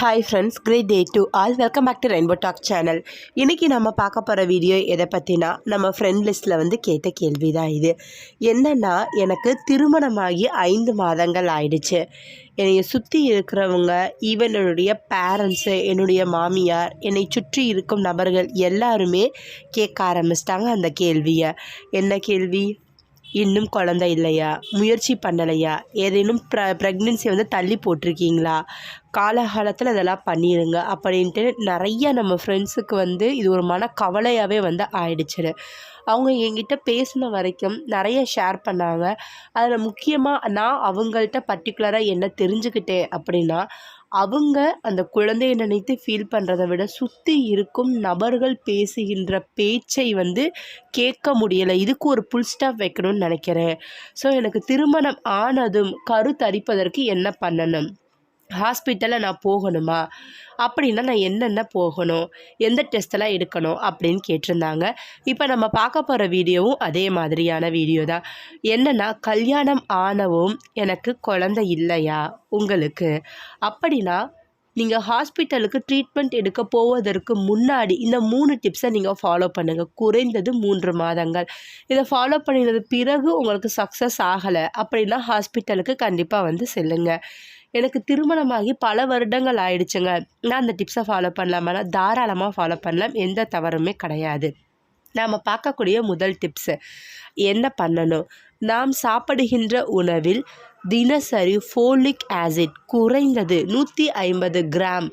Hi friends great day to all welcome back to rainbow talk channel இன்றைக்கி நம்ம பார்க்க போகிற வீடியோ எதை பற்றினா நம்ம ஃப்ரெண்ட் லிஸ்ட்டில் வந்து கேட்ட கேள்வி தான் இது. என்னென்னா எனக்கு திருமணமாகி ஐந்து மாதங்கள் ஆயிடுச்சு. என்னை சுற்றி இருக்கிறவங்க ஈவன் என்னுடைய பேரண்ட்ஸு என்னுடைய மாமியார் என்னை சுற்றி இருக்கும் நபர்கள் எல்லாருமே கேட்க ஆரம்பிச்சிட்டாங்க அந்த கேள்வியை. என்ன கேள்வி? இன்னும் குழந்தை இல்லையா? முயற்சி பண்ணலையா? ஏதேனும் ப்ர ப்ரெக்னென்சி வந்து தள்ளி போட்டிருக்கீங்களா? காலகாலத்தில் இதெல்லாம் பண்ணிடுங்க அப்படின்ட்டு நிறைய நம்ம ஃப்ரெண்ட்ஸுக்கு வந்து இது ஒரு மன கவலையாகவே வந்து ஆயிடுச்சு அவங்க என்கிட்ட பேசின வரைக்கும் நிறைய ஷேர் பண்ணாங்க. அதில் முக்கியமாக நான் அவங்கள்ட்ட பர்டிகுலராக என்ன தெரிஞ்சுக்கிட்டேன் அப்படின்னா அவங்க அந்த குழந்தையை நினைத்து ஃபீல் பண்ணுறதை விட சுற்றி இருக்கும் நபர்கள் பேசுகின்ற பேச்சை வந்து கேட்க முடியலை. இதுக்கு ஒரு புல் ஸ்டாப் வைக்கணும்னு நினைக்கிறேன். ஸோ எனக்கு திருமணம் ஆனதும் கருத்தரிப்பதற்கு என்ன பண்ணணும்? ஹாஸ்பிட்டலில் நான் போகணுமா? அப்படின்னா நான் என்னென்ன போகணும்? எந்த டெஸ்ட்டெல்லாம் எடுக்கணும்? அப்படின்னு கேட்டிருந்தாங்க. இப்போ நம்ம பார்க்க போகிற வீடியோவும் அதே மாதிரியான வீடியோ தான். என்னென்னா கல்யாணம் ஆனவும் எனக்கு குழந்தை இல்லையா உங்களுக்கு? அப்படின்னா நீங்கள் ஹாஸ்பிட்டலுக்கு ட்ரீட்மெண்ட் எடுக்க போவதற்கு முன்னாடி இந்த மூணு டிப்ஸை நீங்கள் ஃபாலோ பண்ணுங்கள் குறைந்தது மூன்று மாதங்கள். இதை ஃபாலோ பண்ணினது பிறகு உங்களுக்கு சக்ஸஸ் ஆகலை அப்படின்னா ஹாஸ்பிட்டலுக்கு கண்டிப்பாக வந்து செல்லுங்கள் எனக்கு திருமணமாகி பல வருடங்கள் ஆயிடுச்சுங்க. நான் அந்த டிப்ஸை ஃபாலோ பண்ணலாமா. தாராளமாக ஃபாலோ பண்ணலாம். எந்த தவறுமே கிடையாது. நாம் பார்க்கக்கூடிய முதல் டிப்ஸு என்ன பண்ணணும்? நாம் சாப்பிடுகின்ற உணவில் தினசரி ஃபோலிக் ஆசிட் குறைந்தது நூற்றி ஐம்பது கிராம்.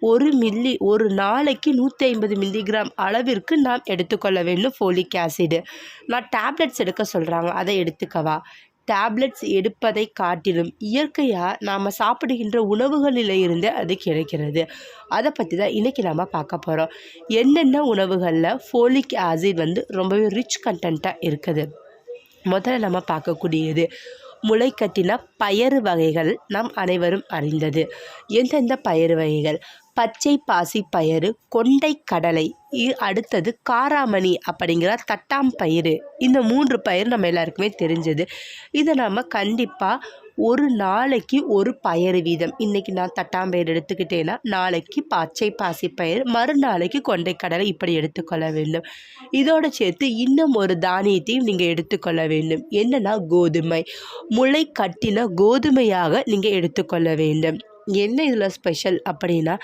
ஒரு மில்லி ஒரு நாளைக்கு நூற்றி ஐம்பது மில்லிகிராம் அளவிற்கு நாம் எடுத்துக்கொள்ள வேண்டும் ஃபோலிக் ஆசிடு நான் டேப்லெட்ஸ் எடுக்க சொல்கிறாங்க அதை எடுத்துக்கவா? டேப்லெட்ஸ் எடுப்பதை காட்டிலும் இயற்கையாக நாம் சாப்பிடுகின்ற உணவுகளில் இருந்து அது கிடைக்கிறது. அதை பற்றி தான் இன்றைக்கி நாம் பார்க்க போகிறோம் என்னென்ன உணவுகளில் ஃபோலிக் ஆசிட் வந்து ரொம்பவே ரிச் கண்டென்ட்டாக இருக்குது? முதல்ல நம்ம பார்க்கக்கூடியது முளைக்கட்டின பயறு வகைகள் நாம் அனைவரும் அறிந்தது. எந்தெந்த பயறு வகைகள்? பச்சை பாசி பயிறு கொண்டை கடலை அடுத்தது காராமணி அப்படிங்கிற தட்டாம் பயிறு. இந்த மூன்று பயிர் நம்ம எல்லாருக்குமே தெரிஞ்சது. இதை நம்ம கண்டிப்பாக ஒரு நாளைக்கு ஒரு பயறு வீதம். இன்றைக்கி நான் தட்டாம்பயிர் எடுத்துக்கிட்டேன்னா நாளைக்கு பச்சை பாசி பயிர் மறுநாளைக்கு கொண்டைக்கடலை இப்படி எடுத்துக்கொள்ள வேண்டும். இதோடு சேர்த்து இன்னும் ஒரு தானியத்தையும் நீங்கள் எடுத்துக்கொள்ள வேண்டும். என்னென்னா கோதுமை. முளை கட்டின கோதுமையாக நீங்கள் எடுத்துக்கொள்ள வேண்டும். என்ன இதில் ஸ்பெஷல் அப்படின்னா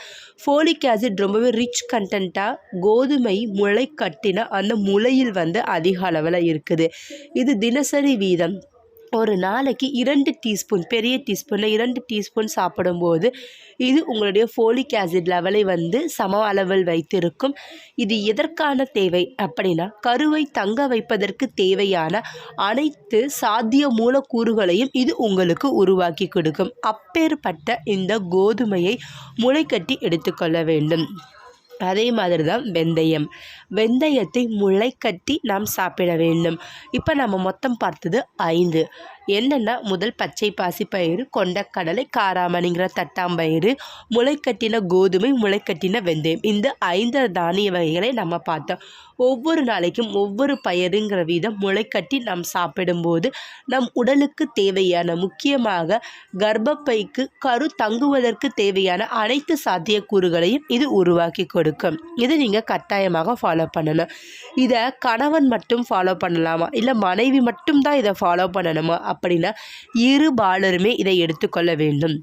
ஃபோலிக் ஆசிட் ரொம்பவே ரிச் கண்டென்ட்டாக கோதுமை முளை கட்டின அந்த முளையில் வந்து அதிக அளவில் இருக்குது. இது தினசரி வீதம். ஒரு நாளைக்கு இரண்டு டீஸ்பூன் பெரிய டீஸ்பூனில் இரண்டு டீஸ்பூன் சாப்பிடும்போது இது உங்களுடைய ஃபோலிக் ஆசிட் லெவலை வந்து சம அளவில் வைத்திருக்கும். இது எதற்கான தேவை அப்படின்னா கருவை தங்க வைப்பதற்கு தேவையான அனைத்து சாத்திய மூலக்கூறுகளையும் இது உங்களுக்கு உருவாக்கி கொடுக்கும். அப்பேற்பட்ட இந்த கோதுமையை முளைக்கட்டி எடுத்துக்கொள்ள வேண்டும். அதே மாதிரி தான் வெந்தயம். வெந்தயத்தை முளைக்கட்டி நாம் சாப்பிட வேண்டும். இப்போ நம்ம மொத்தம் பார்த்தது ஐந்து. என்னென்னா முதல் பச்சை பாசி பயிறு கொண்டக்கடலை காராமணிங்கிற தட்டாம்பயிறு முளைக்கட்டின கோதுமை முளைக்கட்டின வெந்தயம். இந்த ஐந்து தானிய வகைகளை நம்ம பார்த்தோம். ஒவ்வொரு நாளைக்கும் ஒவ்வொரு பயிருங்கிற வீதம் முளைக்கட்டி நாம் சாப்பிடும்போது நம் உடலுக்கு தேவையான முக்கியமாக கர்ப்பப்பைக்கு கரு தங்குவதற்கு தேவையான அனைத்து சாத்தியக்கூறுகளையும் இது உருவாக்கி கொடுக்கும். இது நீங்கள் கட்டாயமாக ஃபாலோ பண்ணணும். இதை கணவன் மட்டும் ஃபாலோ பண்ணலாமா? இல்லை மனைவி மட்டும் தான் இதை ஃபாலோ பண்ணணுமா? அப்படின்னா இரு பாலருமே இதை எடுத்துக்கொள்ள வேண்டும்.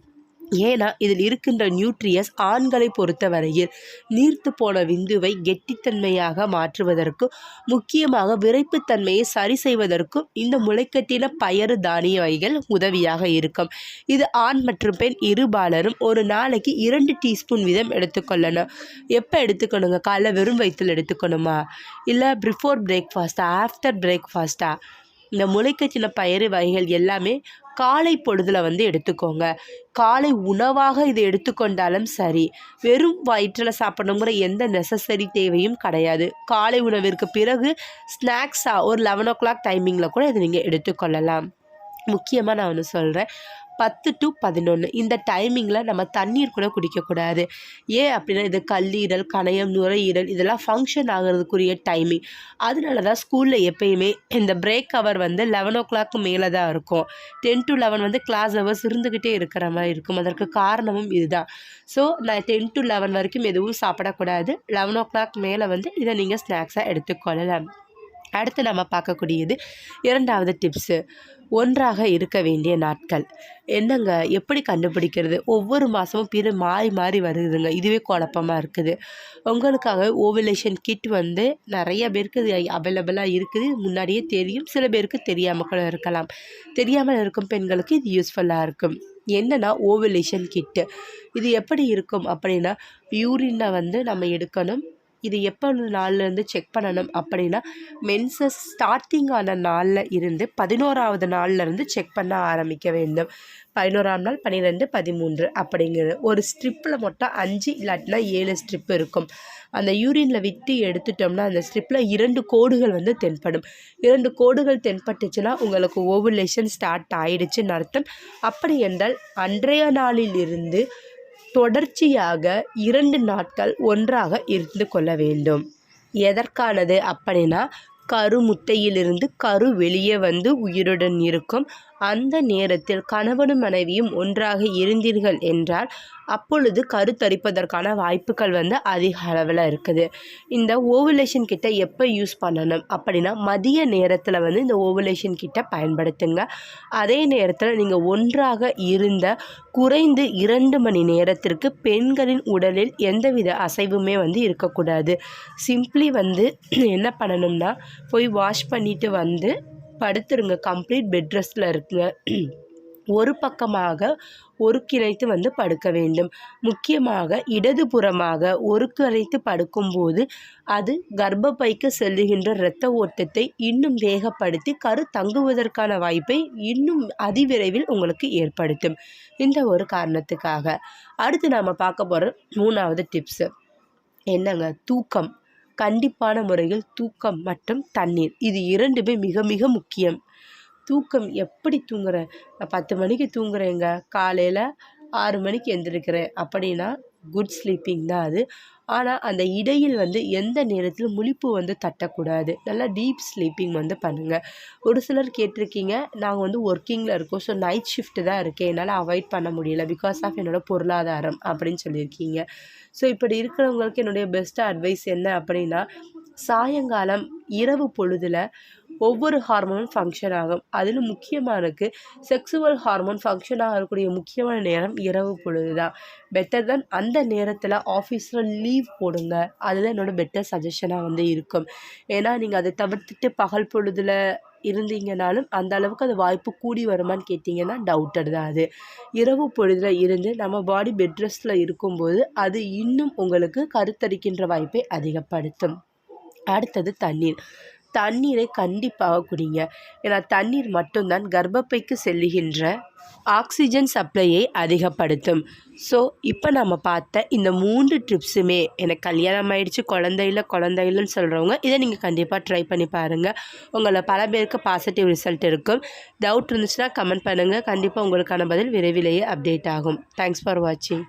ஏன்னா இதில் இருக்கின்ற நியூட்ரியஸ் ஆண்களை பொறுத்தவரையில் நீர்த்து போன விந்துவை கெட்டித்தன்மையாக மாற்றுவதற்கும் முக்கியமாக விரைப்புத்தன்மையை சரி செய்வதற்கும் இந்த முளைக்கட்டின பயறு தானிய வகைகள் உதவியாக இருக்கும். இது ஆண் மற்றும் பெண் இருபாலரும் ஒரு நாளைக்கு இரண்டு டீஸ்பூன் வீதம் எடுத்துக்கொள்ளணும் எப்போ எடுத்துக்கணுங்க? காலைல வெறும் வயிற்றில் எடுத்துக்கணுமா? இல்லை பிஃபோர் பிரேக்ஃபாஸ்ட்டா ஆஃப்டர் பிரேக்ஃபாஸ்ட்டா இந்த முளைக்கச்சின பயிறு வகைகள் எல்லாமே காலை பொழுதில் வந்து எடுத்துக்கோங்க. காலை உணவாக இதை எடுத்துக்கொண்டாலும் சரி வெறும் வயிற்றில் சாப்பிடணுங்கிற எந்த நெசசரி தேவையும் கிடையாது. காலை உணவிற்கு பிறகு ஸ்நாக்ஸாக ஒரு லெவன் ஓ கிளாக் டைமிங்கில் கூட இதை நீங்கள் எடுத்துக்கொள்ளலாம். முக்கியமாக நான் ஒன்று சொல்கிறேன் பத்து டு பதினொன்று இந்த டைமிங்கில் நம்ம தண்ணீர் கூட குடிக்கக்கூடாது. ஏன் அப்படின்னா இது கல்லீரல் கணையம் நுரையீரல் இதெல்லாம் ஃபங்க்ஷன் ஆகிறதுக்குரிய டைமிங் அதனால தான் ஸ்கூலில் எப்பயுமே இந்த பிரேக் ஹவர் வந்து லெவன் ஓ கிளாக்கு மேலே தான் இருக்கும். டென் டு லெவன் வந்து கிளாஸ் ஹவர்ஸ் இருந்துக்கிட்டே இருக்கிற மாதிரி இருக்கும். அதற்கு காரணமும் இதுதான். ஸோ நான் டென் டு லெவன் வரைக்கும் எதுவும் சாப்பிடக்கூடாது. லெவன் ஓ கிளாக் மேலே வந்து இதை நீங்கள் ஸ்நாக்ஸாக எடுத்துக்கொள்ளலாம். அடுத்து நம்ம பார்க்கக்கூடியது இரண்டாவது டிப்ஸு ஒன்றாக இருக்க வேண்டிய நாட்கள். என்னங்க எப்படி கண்டுபிடிக்கிறது? ஒவ்வொரு மாதமும் பிற மாறி மாறி வருதுங்க. இதுவே குழப்பமாக இருக்குது. உங்களுக்காக ஓவிலேஷன் கிட் வந்து நிறைய பேருக்கு இது அவைலபிளாக இருக்குது. முன்னாடியே தெரியும். சில பேருக்கு தெரியாமல் கூட இருக்கலாம். தெரியாமல் இருக்கும் பெண்களுக்கு இது யூஸ்ஃபுல்லாக இருக்கும். என்னென்னா ஓவலேஷன் கிட்டு இது எப்படி இருக்கும் அப்படின்னா யூரினை வந்து நம்ம எடுக்கணும். இது எப்போ நாள்லேருந்து செக் பண்ணணும் அப்படின்னா மென்சஸ் ஸ்டார்டிங் ஆன நாளில் இருந்து பதினோராவது நாள்லேருந்து செக் பண்ண ஆரம்பிக்க வேண்டும். பதினோராம் நாள் பன்னிரெண்டு பதிமூன்று அப்படிங்கிறது ஒரு ஸ்ட்ரிப்பில் மட்டும் அஞ்சு இல்லாட்டினா ஏழு ஸ்ட்ரிப் இருக்கும். அந்த யூரினில் விட்டு எடுத்துட்டோம்னா அந்த ஸ்ட்ரிப்பில் இரண்டு கோடுகள் வந்து தென்படும். இரண்டு கோடுகள் தென்பட்டுச்சுன்னா உங்களுக்கு ஓவுலேஷன் ஸ்டார்ட் ஆயிடுச்சுன்னு அர்த்தம். அப்படி என்றால் அன்றைய நாளில் இருந்து தொடர்ச்சியாக இரண்டு நாட்கள் ஒன்றாக இருந்து கொள்ள வேண்டும். எதற்கானது அப்படின்னா கரு முட்டையிலிருந்து கரு வெளியே வந்து உயிருடன் இருக்கும். அந்த நேரத்தில் கணவனும் மனைவியும் ஒன்றாக இருந்தீர்கள் என்றால் அப்பொழுது கரு தரிப்பதற்கான வாய்ப்புகள் வந்து அதிக அளவில் இருக்குது. இந்த ஓவுலேஷன் கிட்ட எப்போ யூஸ் பண்ணணும்? அப்படின்னா மதிய நேரத்தில் வந்து இந்த ஓவுலேஷன் கிட்ட பயன்படுத்துங்க. அதே நேரத்தில் நீங்கள் ஒன்றாக இருந்த குறைந்து இரண்டு மணி நேரத்திற்கு பெண்களின் உடலில் எந்தவித அசைவுமே வந்து இருக்கக்கூடாது. சிம்ப்ளி வந்து என்ன பண்ணணும்னா போய் வாஷ் பண்ணிவிட்டு வந்து படுத்துருங்க. கம்ப்ளீட் பெட் ரெஸ்ட்டில் இருக்குங்க ஒரு பக்கமாக ஒரு கிளைத்து வந்து படுக்க வேண்டும். முக்கியமாக இடதுபுறமாக ஒரு கிளைத்து படுக்கும்போது அது கர்ப்பப்பைக்கு செல்லுகின்ற இரத்த ஓட்டத்தை இன்னும் வேகப்படுத்தி கரு தங்குவதற்கான வாய்ப்பை இன்னும் அதிவிரைவில் உங்களுக்கு ஏற்படுத்தும். இந்த ஒரு காரணத்துக்காக. அடுத்து நாம் பார்க்க போகிற மூணாவது டிப்ஸு என்னங்க? தூக்கம். கண்டிப்பான முறையில் தூக்கம் மற்றும் தண்ணீர். இது இரண்டுமே மிக மிக முக்கியம். தூக்கம் எப்படி தூங்குறேன் நான் பத்து மணிக்கு தூங்குறேங்க. காலையில் ஆறு மணிக்கு எழுந்திருக்கிறேன் அப்படின்னா குட் ஸ்லீப்பிங் தான் அது. ஆனால் அந்த இடையில் வந்து எந்த நேரத்தில் முழிப்பு வந்து தட்டக்கூடாது. நல்லா டீப் ஸ்லீப்பிங் வந்து பண்ணுங்கள் ஒரு சிலர் கேட்டிருக்கீங்க நாங்கள் வந்து ஒர்க்கிங்கில் இருக்கோம் ஸோ நைட் ஷிஃப்ட் தான் இருக்கேன் என்னால் அவாய்ட் பண்ண முடியல பிகாஸ் ஆஃப் என்னோடய பொருளாதாரம் அப்படின்னு சொல்லியிருக்கீங்க. ஸோ இப்படி இருக்கிறவங்களுக்கு என்னுடைய பெஸ்ட் அட்வைஸ் என்ன அப்படின்னா சாயங்காலம் இரவு பொழுதில் ஒவ்வொரு ஹார்மோனும் ஃபங்க்ஷன் ஆகும். அதிலும் முக்கியமானது செக்ஸுவல் ஹார்மோன் ஃபங்க்ஷன் ஆகக்கூடிய முக்கியமான நேரம் இரவு பொழுது தான் பெட்டர் தான் அந்த நேரத்தில் ஆஃபீஸில் லீவ் போடுங்க. அதுதான் என்னோடய பெட்டர் சஜஷனாக வந்து இருக்கும். ஏன்னா நீங்கள் அதை தவிர்த்துட்டு பகல் பொழுதில் இருந்தீங்கனாலும் அந்த அளவுக்கு அது வாய்ப்பு கூடி வருமான்னு கேட்டிங்கன்னா டவுட்டட் தான் அது. இரவு பொழுதில் இருந்து நம்ம பாடி பெட் ரெஸ்ட்டில் இருக்கும்போது அது இன்னும் உங்களுக்கு கருத்தரிக்கின்ற வாய்ப்பை அதிகப்படுத்தும். அடுத்தது தண்ணீர். தண்ணீரை கண்டிப்பாக குடிங்க. ஏன்னா தண்ணீர் மட்டும்தான் கர்ப்பப்பைக்கு செல்லுகின்ற ஆக்சிஜன் சப்ளையை அதிகப்படுத்தும். ஸோ இப்போ நம்ம பார்த்த இந்த மூன்று ட்ரிப்ஸுமே எனக்கு கல்யாணம் ஆயிடுச்சு குழந்தை இல்லை குழந்தை இல்லைன்னு சொல்கிறவங்க இதை நீங்கள் கண்டிப்பாக ட்ரை பண்ணி பாருங்கள் உங்களை பல பேருக்கு பாசிட்டிவ் ரிசல்ட் இருக்கும். டவுட் இருந்துச்சுன்னா கமெண்ட் பண்ணுங்கள் கண்டிப்பாக உங்களுக்கான பதில் விரைவிலேயே அப்டேட் ஆகும். தேங்க்ஸ் ஃபார் வாட்சிங்